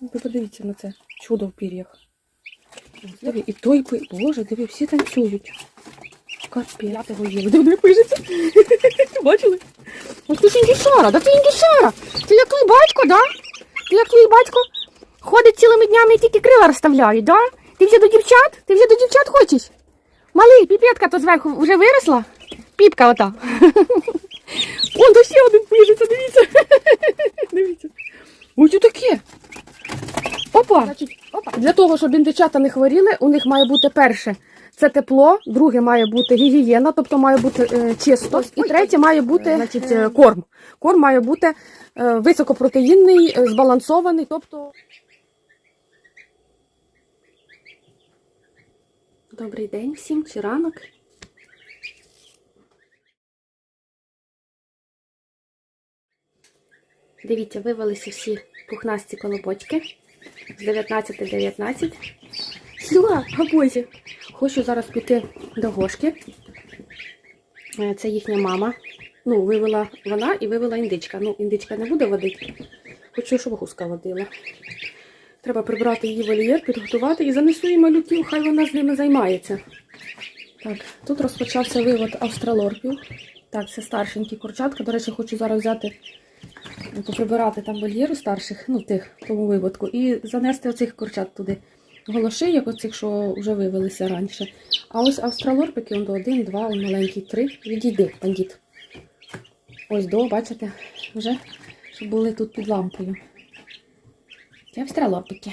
Ви подивіться на це чудо в пір'ях. Диви, і той пи. Боже, диви, всі танцюють. Капець. Я того їла. Диви, диви. Бачили? Ось ти ж індюшара, да ти індюшара. Ти як твій батько, да? Ти як твій батько ходить цілими днями і тільки крила розставляє, да? Ти вже до дівчат? Ти вже до дівчат хочеш? Малий, піпетка то зверху вже виросла? Піпка ота. Он то ще один пишеться, дивіться. Дивіться. Ось таке. Опа. Опа. Для того, щоб індичата не хворіли, у них має бути перше. Це тепло, друге має бути гігієна, тобто має бути е, чисто. І третє має бути значить, е, корм. Корм має бути е, високопротеїнний, е, збалансований, тобто. Добрий день всім, чи ранок. Дивіться, вивелися всі пухнасті колобочки з 19-19. Сюа, габозі. Хочу зараз піти до Гошки. Е, Це їхня мама. Ну, вивела вона і вивела індичка. Ну, індичка не буде водити. Хочу, щоб гуска водила. Треба прибрати її вольєр, підготувати і занесу їй малюків, хай вона з ними займається. Так, тут розпочався вивод австралорпів. Так, це старшенькі курчатка. До речі, хочу зараз взяти, поприбирати там вольєру старших, ну тих, в тому виводку, і занести оцих курчат туди. Голоши, як оцих, що вже вивелися раніше. А ось австралорпики, он до один, два, он маленький, три. Відійди, бандит. Ось до, бачите, вже щоб були тут під лампою. Це австралорпики.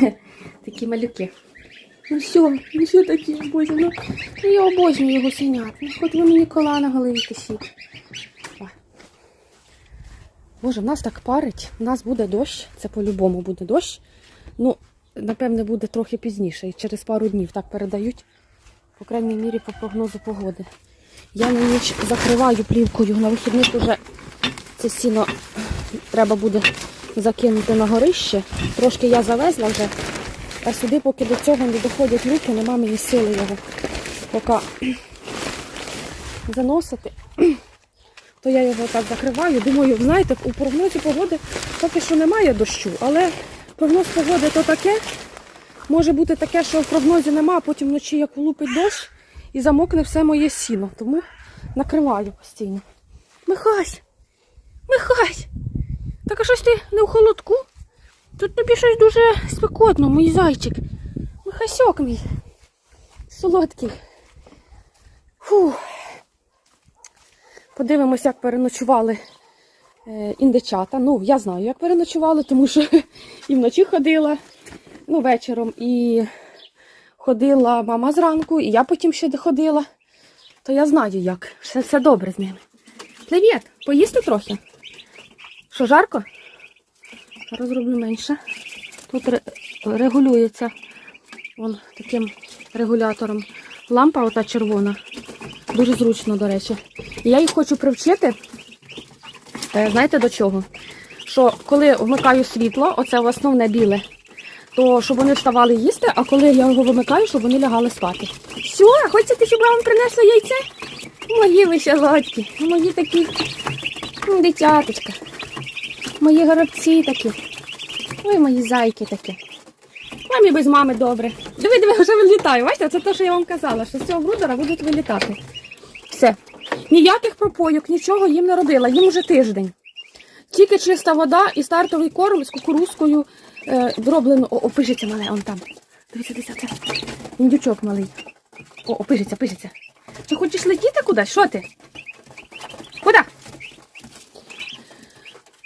Такі малюки. Ну все, ну що такі, боже, ну, ну я обожнюю його синят. Ну, хоч ви мені кола на голові тишіть. Боже, в нас так парить, в нас буде дощ, це по-любому буде дощ. Ну, напевне, буде трохи пізніше, і через пару днів так передають, по крайній мірі, по прогнозу погоди. Я на ніч закриваю плівкою, на вихідних вже це сіно треба буде закинути на горище. Трошки я завезла вже, а сюди, поки до цього не доходять руки, нема мені сили його поки заносити. То я його так закриваю. Думаю, знаєте, у прогнозі погоди поки що немає дощу, але прогноз погоди то таке. Може бути таке, що в прогнозі нема, а потім вночі як лупить дощ і замокне все моє сіно. Тому накриваю постійно. Михась! Михась! Так а щось ти не в холодку? Тут тобі щось дуже спекотно, мій зайчик. Михасьок мій. Солодкий. Фух. Подивимося, як переночували е, індичата. Ну, я знаю, як переночували, тому що і вночі ходила, ну, вечором, і ходила мама зранку, і я потім ще ходила. То я знаю, як. Все, все добре з ними. Привіт! Поїсти трохи? Що, жарко? Зараз зроблю менше. Тут регулюється вон таким регулятором лампа, ота червона. Дуже зручно, до речі. І я їх хочу привчити. е, Знаєте до чого? Що коли вмикаю світло, оце основне біле, то щоб вони вставали їсти, а коли я його вимикаю, щоб вони лягали спати. Все, хочете, щоб я вам принесла яйце? Мої ви ще ладьки, мої такі дитяточка. Мої горобці такі. Ой, мої зайки такі. Мамі без мами добре. Диви, диви, вже вилітаю. Бачите, це те, що я вам казала, що з цього брудера будуть вилітати. Все. Ніяких пропойок, нічого їм не робила, їм уже тиждень. Тільки чиста вода і стартовий корм з кукурузкою е, зроблено. О, о, пишеться мале, он там. Дивіться, дивіться, це. Індючок малий. О, о, пишеться, пишеться. Чи хочеш летіти кудись? Що ти? Куди?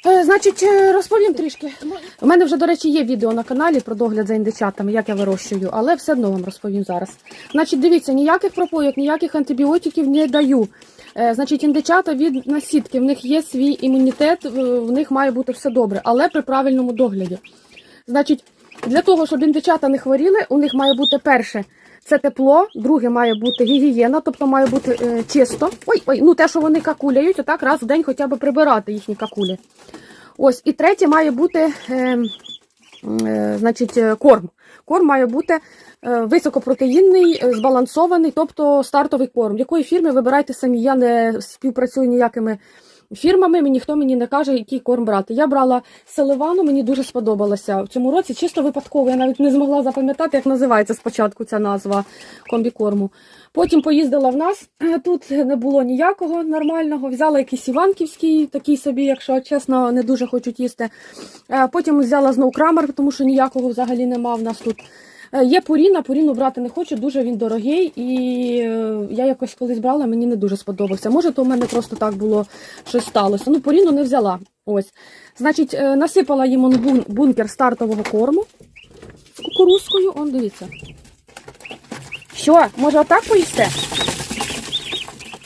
Е, значить, е, розповім трішки. У мене вже, до речі, є відео на каналі про догляд за індичатами, як я вирощую, але все одно вам розповім зараз. Значить, дивіться, ніяких пропойок, ніяких антибіотиків не даю. Е, Значить, індичата від насідки, в них є свій імунітет, в них має бути все добре, але при правильному догляді. Значить, для того, щоб індичата не хворіли, у них має бути перше. Це тепло, друге має бути гігієна, тобто має бути е, чисто. Ой, ой, ну те, що вони какуляють, отак раз в день хоча б прибирати їхні какулі. Ось, і третє має бути е, е, значить, е, корм. Корм має бути е, високопротеїнний, е, збалансований, тобто стартовий корм. Якої фірми вибирайте самі. Я не співпрацюю ніякими фірмами, мені ніхто мені не каже, який корм брати. Я брала селивану, мені дуже сподобалося в цьому році, чисто випадково. Я навіть не змогла запам'ятати, як називається спочатку ця назва комбікорму. Потім поїздила в нас, тут не було ніякого нормального. Взяла якийсь іванківський, такий собі, якщо чесно, не дуже хочуть їсти. Е, Потім взяла знову крамер, тому що ніякого взагалі нема в нас тут. Е, Є Пуріна, Пуріну брати не хочу, дуже він дорогий, і е, я якось колись брала, мені не дуже сподобався. Може, то в мене просто так було щось сталося. Ну, Пуріну не взяла. Ось. Значить, е, насипала їм бункер стартового корму з кукурузкою. Он, дивіться. Що, може отак поїсте?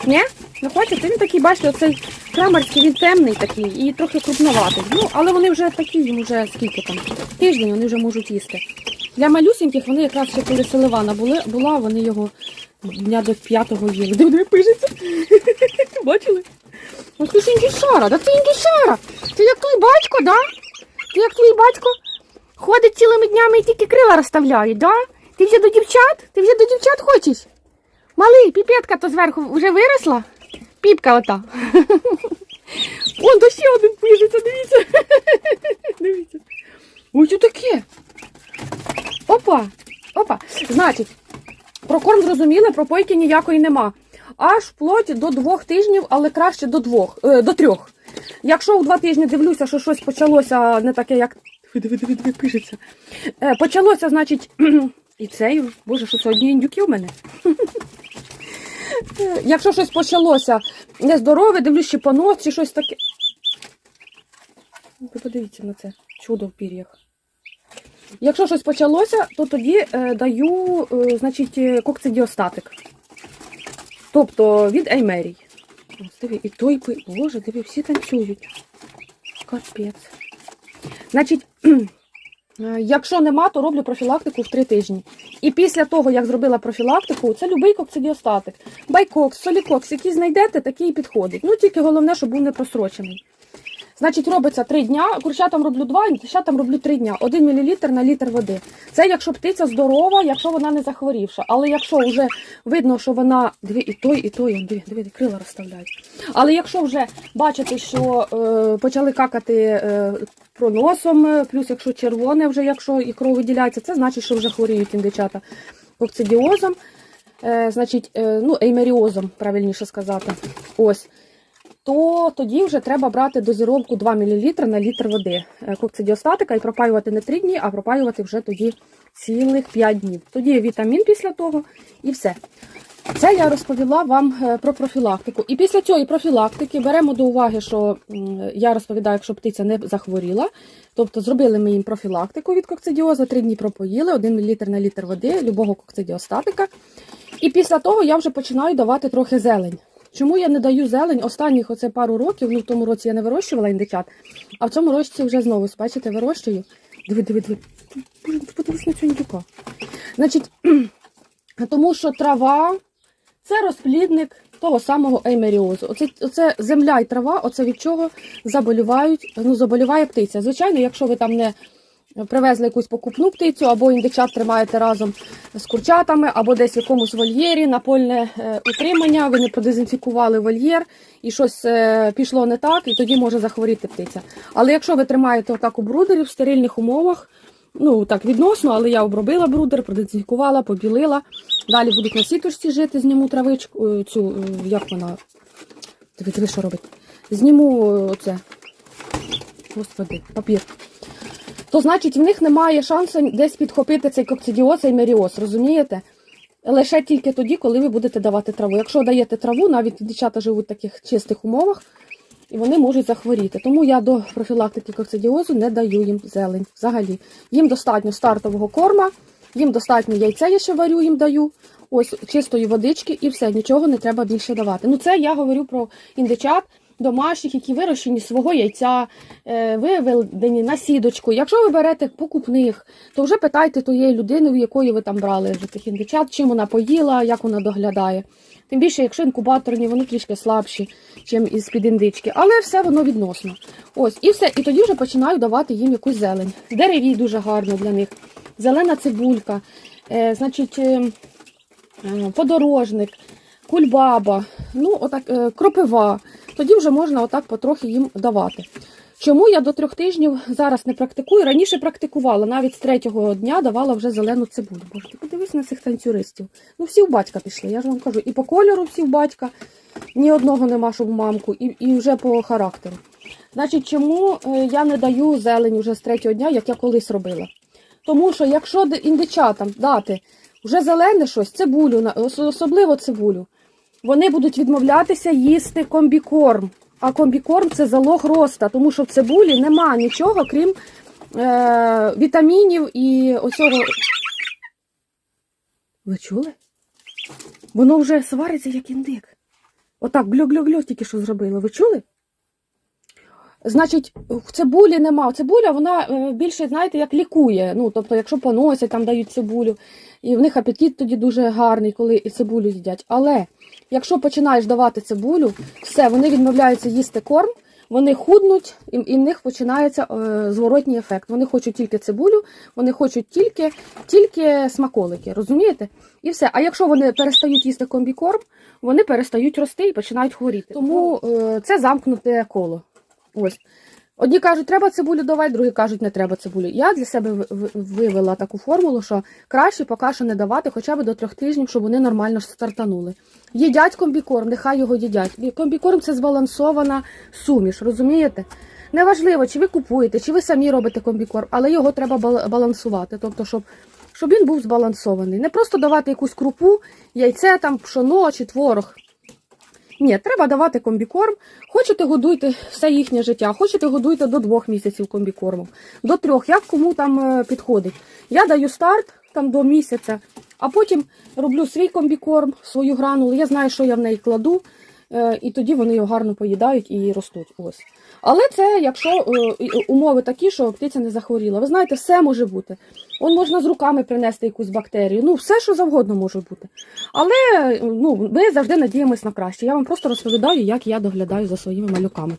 Ні? Не хочете? Він такий, бачите, оцей крамарський, він темний такий і трохи крупноватий. Ну, але вони вже такі, їм вже скільки там, тиждень вони вже можуть їсти. Для малюсеньких вони якраз ще коли селивана була, вони його дня до п'ятого їли. Диви, диви, пишеться. Бачили? Ось ти ж індюшара, да ти індюшара. Ти як твій батько, да? Ти як твій батько ходить цілими днями і тільки крила розставляє, да? Ти вже до дівчат? Ти вже до дівчат хочеш? Малий, піпетка то зверху вже виросла? Піпка ота. Вон, то ще один пишеться, дивіться. Дивіться. Що таке? Опа, опа. Значить, про корм зрозуміли, про пойки ніякої нема. Аж вплоть до двох тижнів, але краще до двох, е, до трьох. Якщо у два тижні дивлюся, що щось почалося не таке, як. Диви, диви, диви, пишеться. Е, почалося, значить, і цей, боже, що це одні індюки у мене. Е, Якщо щось почалося нездорове, дивлюсь, чи понос, чи щось таке. Ви подивіться на це чудо в пір'ях. Якщо щось почалося, то тоді е, даю, е, значить, е, кокцидіостатик. Тобто від Еймерій. І той пи. Боже, диви, всі танцюють. Капець. Значить, якщо нема, то роблю профілактику в 3 тижні. І після того, як зробила профілактику, це любий кокцидіостатик. Байкокс, солікокс, який знайдете, такий і підходить. Ну, тільки головне, щоб був не просрочений. Значить, робиться 3 дня, курчатам роблю 2, індичатам роблю 3 дня. 1 мл на літр води. Це якщо птиця здорова, якщо вона не захворівша. Але якщо вже видно, що вона. Диви, і той, і той, диви, диви, крила розставляють. Але якщо вже бачите, що е, почали какати е, проносом, е, плюс якщо червоне, вже якщо і кров виділяється, це значить, що вже хворіють індичата кокцидіозом, е, значить, е, ну, еймеріозом, правильніше сказати. Ось то тоді вже треба брати дозіровку 2 мл на літр води е, кокцидіостатика і пропаювати не 3 дні, а пропаювати вже тоді цілих 5 днів. Тоді вітамін після того і все. Це я розповіла вам е, про профілактику. І після цієї профілактики беремо до уваги, що я розповідаю, якщо птиця не захворіла. Тобто зробили ми їм профілактику від кокцидіозу, 3 дні пропоїли, 1 мл на літр води, любого кокцидіостатика. І після того я вже починаю давати трохи зелень. Чому я не даю зелень останніх оце пару років? Ну в тому році я не вирощувала індичат, а в цьому році вже знову, бачите, вирощую. Диви, диви, диви. Подивись на цю індюка. Значить, тому що трава це розплідник того самого еймеріозу. Оце, оце земля і трава, оце від чого заболівають, ну, заболіває птиця. Звичайно, якщо ви там не привезли якусь покупну птицю, або індичат тримаєте разом з курчатами, або десь в якомусь вольєрі, напольне е, утримання, ви не продезінфікували вольєр, і щось е, пішло не так, і тоді може захворіти птиця. Але якщо ви тримаєте отак у брудері в стерильних умовах, ну так відносно, але я обробила брудер, продезінфікувала, побілила. Далі будуть на сіточці жити, зніму травичку, е, цю, як вона, диви, диви, що робить. Зніму оце, господи, папір то значить в них немає шансу десь підхопити цей кокцидіоз і меріоз, розумієте? Лише тільки тоді, коли ви будете давати траву. Якщо даєте траву, навіть дівчата живуть в таких чистих умовах, і вони можуть захворіти. Тому я до профілактики кокцидіозу не даю їм зелень взагалі. Їм достатньо стартового корма, їм достатньо яйця, я ще варю, їм даю. Ось чистої водички і все, нічого не треба більше давати. Ну це я говорю про індичат домашніх, які вирощені свого яйця, е, виведені на сідочку. Якщо ви берете покупних, то вже питайте тієї людини, у якої ви там брали вже цих індичат, чим вона поїла, як вона доглядає. Тим більше, якщо інкубаторні, вони трішки слабші, ніж із під індички, але все воно відносно. Ось, і все. І тоді вже починаю давати їм якусь зелень. Деревій дуже гарно для них. Зелена цибулька, е, значить, е, е, подорожник, кульбаба, ну, отак, е, кропива. Тоді вже можна отак потрохи їм давати. Чому я до трьох тижнів зараз не практикую? Раніше практикувала, навіть з третього дня давала вже зелену цибулю. Боже, подивись на цих танцюристів. Ну, всі в батька пішли, я ж вам кажу, і по кольору всі в батька, ні одного нема, щоб в мамку, і, і вже по характеру. Значить, чому е, я не даю зелень вже з третього дня, як я колись робила? Тому що якщо індичатам дати вже зелене щось, цибулю, особливо цибулю, вони будуть відмовлятися їсти комбікорм. А комбікорм це залог роста, тому що в цибулі нема нічого, крім е, вітамінів і оцього. Ви чули? Воно вже свариться, як індик. Отак глю-глю-глю тільки що зробило. Ви чули? Значить, цибулі нема. Цибуля, вона е, більше, знаєте, як лікує. Ну, тобто, якщо поносять, там дають цибулю, і в них апетит тоді дуже гарний, коли і цибулю їдять. Але якщо починаєш давати цибулю, все, вони відмовляються їсти корм, вони худнуть, і, і в них починається е, зворотній ефект. Вони хочуть тільки цибулю, вони хочуть тільки, тільки смаколики, розумієте? І все. А якщо вони перестають їсти комбікорм, вони перестають рости і починають хворіти. Тому е, це замкнуте коло. Ось. Одні кажуть, треба цибулю давати, другі кажуть, не треба цибулю. Я для себе ви- ви- вивела таку формулу, що краще поки що не давати хоча б до трьох тижнів, щоб вони нормально стартанули. Їдять комбікорм, нехай його їдять. Комбікорм це збалансована суміш, розумієте? Неважливо, чи ви купуєте, чи ви самі робите комбікорм, але його треба бал- балансувати. Тобто, щоб, щоб він був збалансований. Не просто давати якусь крупу, яйце, там, пшоно чи творог. Ні, треба давати комбікорм. Хочете, годуйте все їхнє життя. Хочете, годуйте до двох місяців комбікормом. До трьох, як кому там е, підходить. Я даю старт там до місяця, а потім роблю свій комбікорм, свою гранулу. Я знаю, що я в неї кладу, і тоді вони його гарно поїдають і ростуть. Ось. Але це якщо е, умови такі, що птиця не захворіла. Ви знаєте, все може бути. Он можна з руками принести якусь бактерію. Ну, все, що завгодно може бути. Але ну, ми завжди надіємось на краще. Я вам просто розповідаю, як я доглядаю за своїми малюками.